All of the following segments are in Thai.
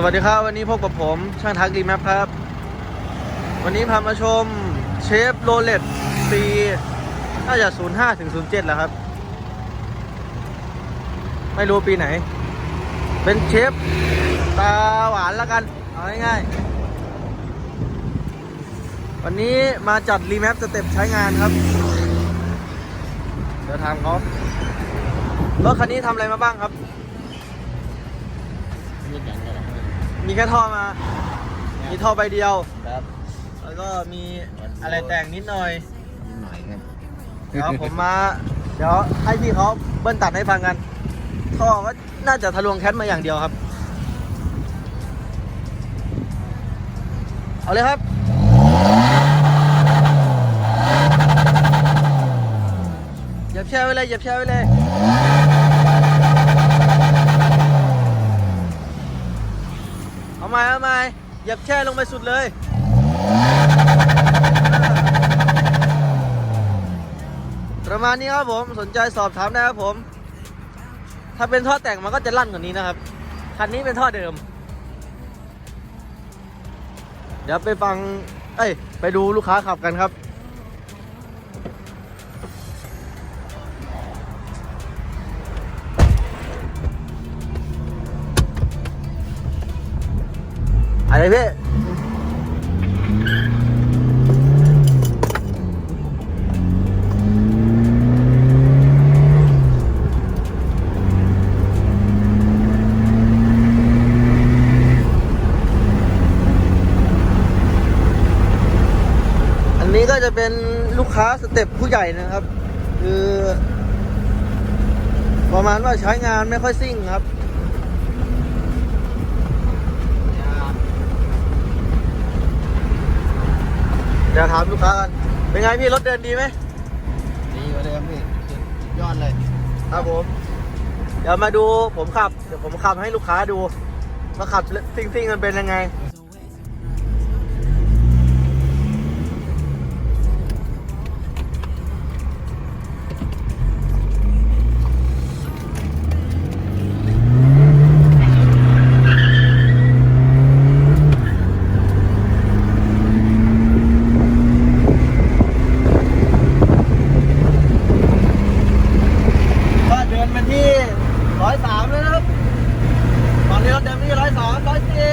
สวัสดีครับ วันนี้พบกับผมช่างทักดีแมปครับ วันนี้พามาชมเชฟโรเลตปีน่าจะ05ถึง07แหละครับ ไม่รู้ปีไหน เป็นเชฟตาหวานแล้วกัน เอาง่ายๆ วันนี้มาจัดรีแมปสเต็ปใช้งานครับ เดี๋ยวถามเขารถคันนี้ทำอะไรมาบ้างครับ มีแค่ท่อมา มีท่อใบเดียว ครับแล้วก็มีอะไรแต่งนิดหน่อย นิดหน่อยครับเดี๋ยวผมมา เดี๋ยวให้พี่เขาเบิ้ลตัดให้ฟังกัน ท่อก็น่าจะทะลวงแคทมาอย่างเดียวครับ เอาเลยครับเหยียบแช่ไว้เลยเหยียบแช่ไว้เลย เอาใหม่เอาใหม่เหยียบแช่ลงไปสุดเลย ประมาณนี้ครับผมสนใจสอบถามได้ครับผม ถ้าเป็นท่อแต่งมันก็จะลั่นกว่านี้นะครับ คันนี้เป็นท่อเดิม เดี๋ยวไปฟัง เอ้ย ไปดูลูกค้าขับกันครับ อะไรพี่ันนี้ก็จะเป็นลูกค้าสเต็ปผู้ใหญ่นะครับ คือ ประมาณว่าใช้งานไม่ค่อยซิ่งครับ ดี๋ยวถามลูกค้ากันเป็นไงพี่รถเดินดีไหมดีกว่าเดิมพี่สุดยอดเลยครับผม เดี๋ยวมาดูผมขับ เดี๋ยวผมขับให้ลูกค้าดูว่าขับซิ่งซิ่งๆมันเป็นยังไง ก็เดินมาที่ร้อยสามเลยนะครับ ตอนนี้เราเดินไปที่ร้อยสามร้อยสี่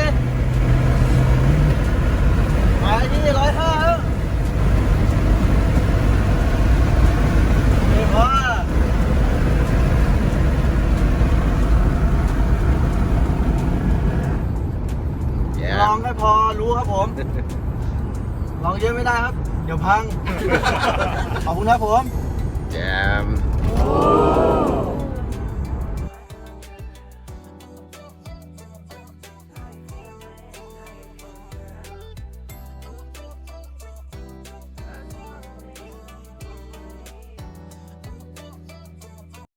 ไปที่ร้อยห้าแล้วนี่พอล องให้พอรู้ครับผม ลองเยอะไม่ได้ครับ เดี๋ยวพัง ขอบคุณครับผม แจม